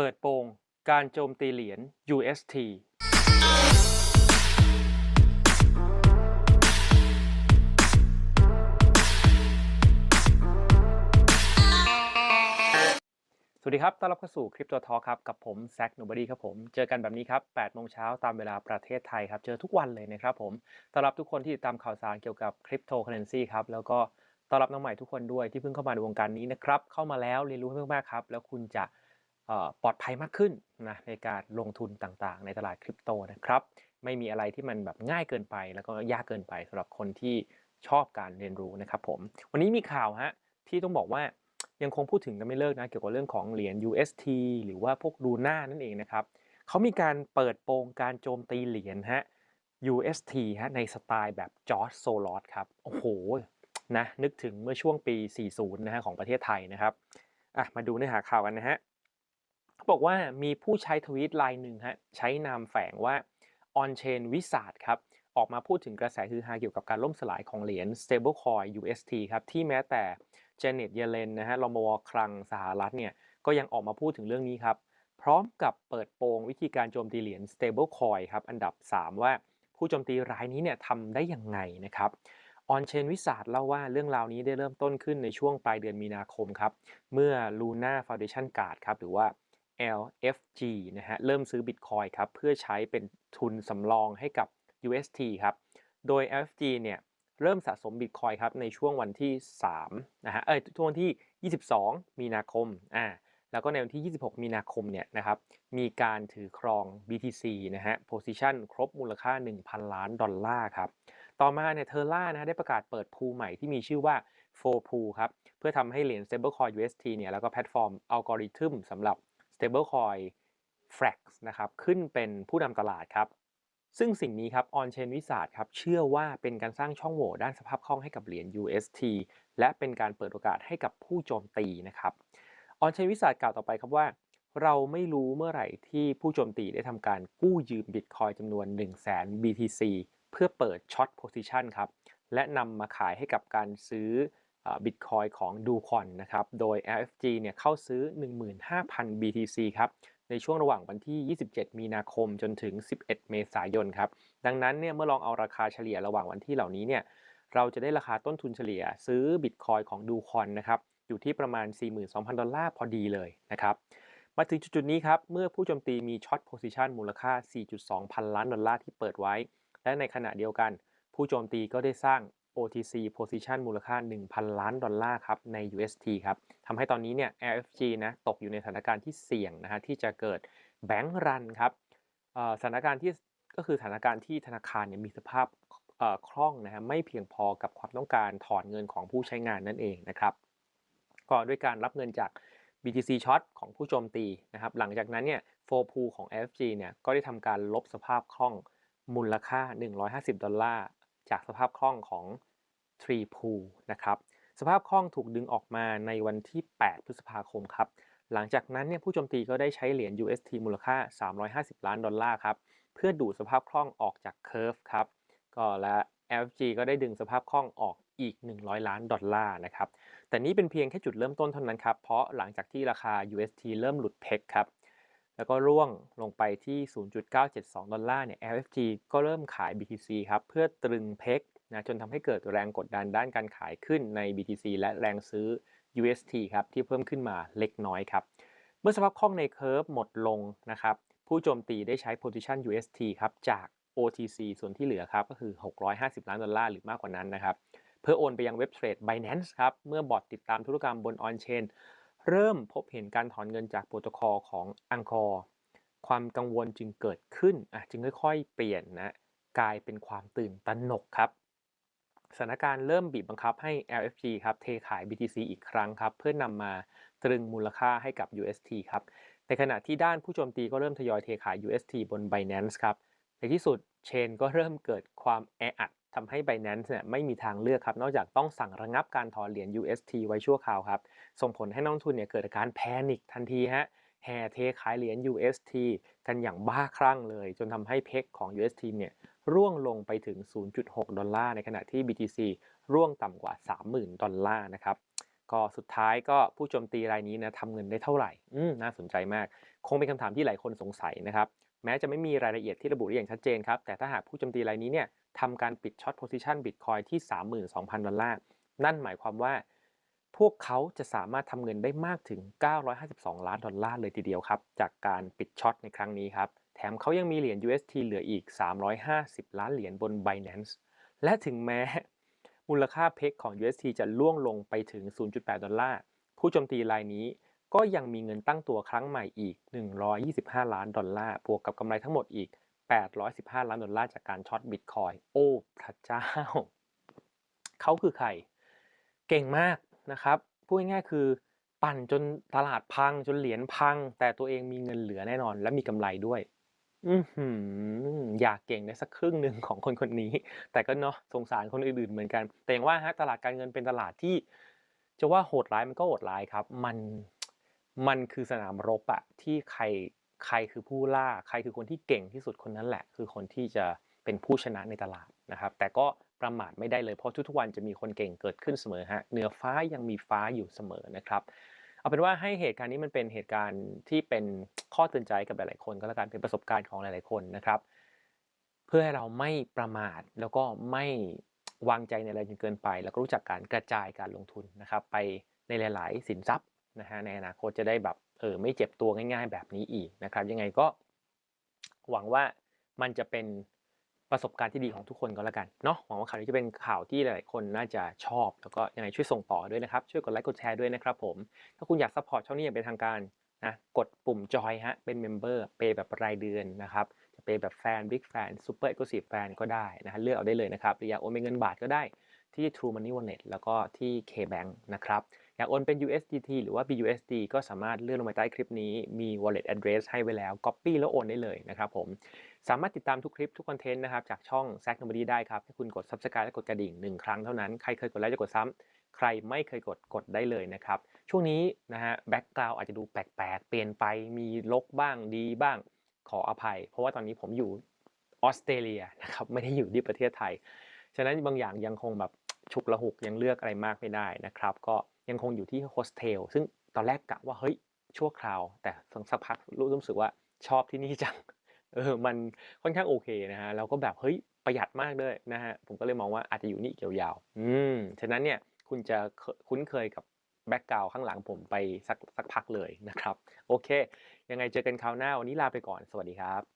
เปิดโปงการโจมตีเหรียญ UST สวัสดีครับ ต้อนรับเข้าสู่คริปโตทอครับ กับผมแซคโนบดีครับผม เจอกันแบบนี้ครับ8โมงเช้าตามเวลาประเทศไทยครับ เจอทุกวันเลยนะครับผม ต้อนรับทุกคนที่ติดตามข่าวสารเกี่ยวกับคริปโตเคอเรนซีครับ แล้วก็ต้อนรับน้องใหม่ทุกคนด้วยที่เพิ่งเข้ามาในวงการนี้นะครับ เข้ามาแล้วเรียนรู้ให้มากๆครับ แล้วคุณจะ ปลอดภัยมากขึ้นนะในการลงทุนต่างๆ ในตลาดคริปโตนะครับ ไม่มีอะไรที่มันแบบง่ายเกินไปแล้วก็ยากเกินไปสำหรับคนที่ชอบการเรียนรู้นะครับผม วันนี้มีข่าวฮะที่ต้องบอกว่ายังคงพูดถึงกันไม่เลิกนะเกี่ยวกับเรื่องของเหรียญ UST หรือว่าพวกลูน่านั่นเองนะครับเขามีการเปิดโปงการโจมตีเหรียญฮะ UST ฮะในสไตล์แบบจอร์จโซลอสครับโอ้โหนะนึกถึงเมื่อช่วงปี 40 นะฮะของประเทศไทยนะครับอะมาดูเนื้อหาข่าวกันนะฮะ บอกว่ามีผู้ใช้ทวีตไลน์หนึ่งฮะใช้นามแฝงว่า On Chain Wizard ครับออกมาพูดถึงกระแสฮือฮาเกี่ยวกับการล่มสลายของเหรียญ Stablecoin UST ครับที่แม้แต่ Janet Yellen นะฮะรมวคลังสหรัฐเนี่ยก็ยังออกมาพูดถึงเรื่องนี้ครับพร้อมกับเปิดโปงวิธีการโจมตีเหรียญ Stablecoin ครับอันดับ 3 ว่าผู้โจมตีรายนี้เนี่ยทำได้ยังไงนะครับ On Chain Wizard เล่าว่าเรื่องราวนี้ได้เริ่มต้นขึ้นในช่วงปลายเดือนมีนาคมครับ เมื่อ Luna Foundation Guard ครับหรือว่า LFG นะฮะเริ่มซื้อ Bitcoin ครับเพื่อใช้เป็นทุนสำรองให้กับ UST ครับ โดย LFG เนี่ยเริ่มสะสม Bitcoin ครับในช่วงวันที่3นะฮะเอ้ยช่วงวันที่ 22 มีนาคมอ่าแล้วก็ในวันที่ 26 มีนาคมเนี่ยนะครับมีการถือครอง BTC นะฮะ position ครบมูลค่า 1,000 ล้านดอลลาร์ครับต่อมาเนี่ยเทอร่านะฮะได้ประกาศเปิดพูลใหม่ที่มีชื่อว่า4 Pool ครับเพื่อทำให้เหรียญ Stablecoin UST เนี่ยแล้วก็แพลตฟอร์มอัลกอริทึมสำหรับ Stablecoin Frax นะครับขึ้นเป็นผู้นำตลาดครับซึ่งสิ่งนี้ครับ On Chain Wizard ครับเชื่อว่าเป็นการสร้างช่องโหว่ด้านสภาพคล่องให้กับเหรียญ UST และเป็นการเปิดโอกาสให้กับผู้โจมตีนะครับ On Chain Wizard กล่าวต่อไปครับว่า เราไม่รู้เมื่อไหร่ที่ผู้โจมตีได้ทำการกู้ยืม Bitcoin จำนวน 1 0 0 0 0 0 BTC เพื่อเปิดช็อต position ครับและนำมาขายให้กับการซื้อ บิตคอยของดูคอนนะครับ โดย LFG เนี่ยเข้าซื้อ 15,000 BTC ครับ ในช่วงระหว่างวันที่ 27 มีนาคมจนถึง 11 เมษายนครับ ดังนั้นเนี่ยเมื่อลองเอาราคาเฉลี่ยระหว่างวันที่เหล่านี้เนี่ย เราจะได้ราคาต้นทุนเฉลี่ยซื้อบิตคอยของดูคอนนะครับ อยู่ที่ประมาณ 42,000 ดอลลาร์พอดีเลยนะครับ มาถึงจุดๆนี้ครับ เมื่อผู้โจมตีมีช็อตโพซิชันมูลค่า 4.2 พันล้านดอลลาร์ที่เปิดไว้ และในขณะเดียวกัน ผู้โจมตีก็ได้สร้าง OTC position มูลค่า 1,000 ล้านดอลลาร์ครับใน UST ครับทำให้ตอนนี้เนี่ย LFG นะตกอยู่ในสถานการณ์ที่เสี่ยงนะฮะที่จะเกิดแบงก์รันครับสถานการณ์ที่ก็คือสถานการณ์ที่ธนาคารเนี่ยมีสภาพอ่อคล่องนะฮะไม่เพียงพอกับความต้องการถอนเงินของผู้ใช้งานนั่นเองนะครับก็ด้วยการรับเงินจาก BTC Short ของผู้โจมตีนะครับหลังจากนั้นเนี่ย4 Pool ของ FG เนี่ยก็ได้ทำการลบสภาพคล่องมูลค่า 150 ดอลลาร์ จากสภาพคล่องของ3 Pool นะครับสภาพคล่องถูกดึงออกมาในวันที่ 8 พฤษภาคมครับหลังจากนั้นเนี่ยผู้โจมตีก็ได้ใช้เหรียญ UST มูลค่า 350 ล้านดอลลาร์ครับเพื่อดูดสภาพคล่องออกจาก Curve ครับก็และ LFG ก็ได้ดึงสภาพคล่องออกอีก 100 ล้านดอลลาร์นะครับแต่นี่เป็นเพียงแค่จุดเริ่มต้นเท่านั้นครับเพราะหลังจากที่ราคา UST เริ่มหลุดเพกครับ แล้วก็ร่วงลงไปที่ 0.972 ดอลลาร์เนี่ย LFG ก็เริ่มขาย BTC ครับ เพื่อตรึงเพกนะจนทำให้เกิดแรงกดดันด้านการขายขึ้นใน BTC และแรงซื้อ UST ครับ ที่เพิ่มขึ้นมาเล็กน้อยครับ เมื่อสภาพคล่องในเคอร์ฟหมดลงนะครับ ผู้โจมตีได้ใช้ position UST ครับ จาก OTC ส่วนที่เหลือครับ ก็คือ 650 ล้านดอลลาร์หรือมากกว่านั้นนะครับ เพื่อโอนไปยังเว็บเทรด Binance ครับ เมื่อบอทติดตามธุรกรรมบน On-Chain เริ่มพบเห็นการถอนเงินจากโปรโตคอลของ Angkor ความกังวลจึงเกิดขึ้นอะจึงค่อยๆ เปลี่ยนนะกลายเป็นความตื่นตระหนกครับสถานการณ์เริ่มบีบบังคับให้ LFG ครับเทขาย BTC อีกครั้งครับ เพื่อนำมาตรึงมูลค่าให้กับ UST ครับในขณะที่ด้านผู้โจมตีก็เริ่มทยอยเทขาย UST บน Binance ครับในที่สุดเชนก็เริ่มเกิดความแออัดทำให้ Binance เนี่ยไม่มีทางเลือกครับ นอกจากต้องสั่งระงับการถอนเหรียญ UST ไว้ชั่วคราวครับ ส่งผลให้นักลงทุนเนี่ยเกิดอาการแพนิคทันทีฮะแห่เทขายเหรียญ UST กันอย่างบ้าคลั่งเลย จนทำให้เพกของ UST เนี่ยร่วงลงไปถึง 0.6 ดอลลาร์ในขณะที่ BTC ร่วงต่ำกว่า 30,000 ดอลลาร์นะครับก็สุดท้ายก็ผู้โจมตีรายนี้นะทำเงินได้เท่าไหร่อืน่าสนใจมาก คงเป็นคำถามที่หลายคนสงสัยนะครับแม้จะไม่มีรายละเอียดที่ระบุได้อย่างชัดเจนครับแต่ถ้าหากผู้โจมตีรายนี้เนี่ยทำการปิดช็อตโพซิชันบิตคอยที่ 32,000 ดอลลาร์นั่นหมายความว่า พวกเขาจะสามารถทำเงินได้มากถึง 952 ล้านดอลลาร์เลยทีเดียวครับ จากการปิดช็อตในครั้งนี้ครับ แถมเขายังมีเหรียญ UST เหลืออีก 350 ล้านเหรียญบน Binance และถึงแม้มูลค่าเพกของ UST จะล่วงลงไปถึง 0.8 ดอลลาร์ ผู้โจมตีรายนี้ก็ยังมีเงินตั้งตัวครั้งใหม่อีก 125 ล้านดอลลาร์ บวกกับกำไรทั้งหมดอีก 815 ล้านดอลลาร์จากการช็อตบิตคอย โอ้ พระเจ้า เขาคือใคร เก่งมาก นะครับพูดง่ายๆคือปั่นจนตลาดพังจนเหรียญพัง แต่ตัวเองมีเงินเหลือแน่นอน และมีกำไรด้วยอืออยากเก่งได้สักครึ่งหนึ่งของคนคนนี้ แต่ก็เนาะสงสารคนอื่นๆเหมือนกัน แต่อย่างว่าฮะตลาดการเงินเป็นตลาดที่ จะว่าโหดร้ายมันก็โหดร้ายครับ มันมันคือสนามรบอะที่ใครใครคือผู้ล่า ใครคือคนที่เก่งที่สุดคนนั้นแหละ คือคนที่จะเป็นผู้ชนะในตลาด นะครับแต่ก็ประมาทไม่ได้เลยเพราะทุกๆวันจะมีคนเก่งเกิดขึ้นเสมอฮะเหนือฟ้ายังมีฟ้าอยู่เสมอนะครับเอาเป็นว่าให้เหตุการณ์นี้มันเป็นเหตุการณ์ที่เป็นข้อเตือนใจกับหลายๆคนก็แล้วกันเป็นประสบการณ์ของหลายๆคนนะครับ เพื่อให้เราไม่ประมาทแล้วก็ไม่วางใจในอะไรจนเกินไป แล้วก็รู้จักการกระจายการลงทุนนะครับ ไปในหลาย ๆ สินทรัพย์นะฮะในอนาคตจะได้แบบเออไม่เจ็บตัวง่าย ๆ แบบนี้อีกนะครับ ยังไงก็หวังว่ามันจะเป็น ประสบการณ์ที่ดีของทุกคนก็แล้วกันเนาะหวังว่าข่าวนี้จะเป็นข่าวที่หลายๆคนน่าจะชอบ แล้วก็ยังไงช่วยส่งต่อด้วยนะครับ ช่วยกดไลค์กดแชร์ด้วยนะครับผม ถ้าคุณอยากซัพพอร์ตช่องนี้อย่างเป็นทางการนะกดปุ่มจอยฮะเป็นเมมเบอร์เปย์แบบรายเดือนนะครับจะเปย์แบบแฟนบิ๊กแฟนซูเปอร์เอ็กซ์คลูซีฟแฟนก็ได้นะฮะเลือกเอาได้เลยนะครับหรืออยากโอนเป็นเงินบาทก็ได้ที่ True Money Wallet แล้วก็ที่ KBank นะครับ อยากโอนเป็น USDT หรือว่า BUSD ก็สามารถเลื่อนลงมาใต้คลิปนี้มี wallet address ให้ไว้แล้ว copy แล้วโอนได้เลยนะครับผมสามารถติดตามทุกคลิปทุกคอนเทนต์นะครับจากช่อง z a c n o b o d y ได้ครับให้คุณกด subscribe และกดกระดิ่งหนึ่งครั้งเท่านั้นใครเคยกดไลค์จะกดซ้ำใครไม่เคยกดกดได้เลยนะครับช่วงนี้นะฮะแบ็กกราวอาจจะดูแปลกๆ เปลี่ยนไปมีลกบ้างดีบ้างขออภัย เพราะว่าตอนนี้ผมอยู่ออสเตรเลียนะครับไม่ได้อยู่ที่ประเทศไทย ฉะนั้นบางอย่างยังคงแบบฉุกละหุกยังเลือกอะไรมากไม่ได้นะครับ ก็ ยังคงอยู่ที่โฮสเทลซึ่งตอนแรกกะว่าเฮ้ยชั่วคราว แต่สักพักรู้สึกว่าชอบที่นี่จังเออมันค่อนข้างโอเคนะฮะแล้วก็แบบเฮ้ยประหยัดมากด้วยนะฮะผมก็เลยมองว่าอาจจะอยู่นี่เกี่ยวยาวอืมฉะนั้นเนี่ยคุณจะคุ้นเคยกับแบ็กกราวข้างหลังผมไปสักสักพักเลยนะครับ โอเค ยังไงเจอกันคราวหน้า วันนี้ลาไปก่อน สวัสดีครับ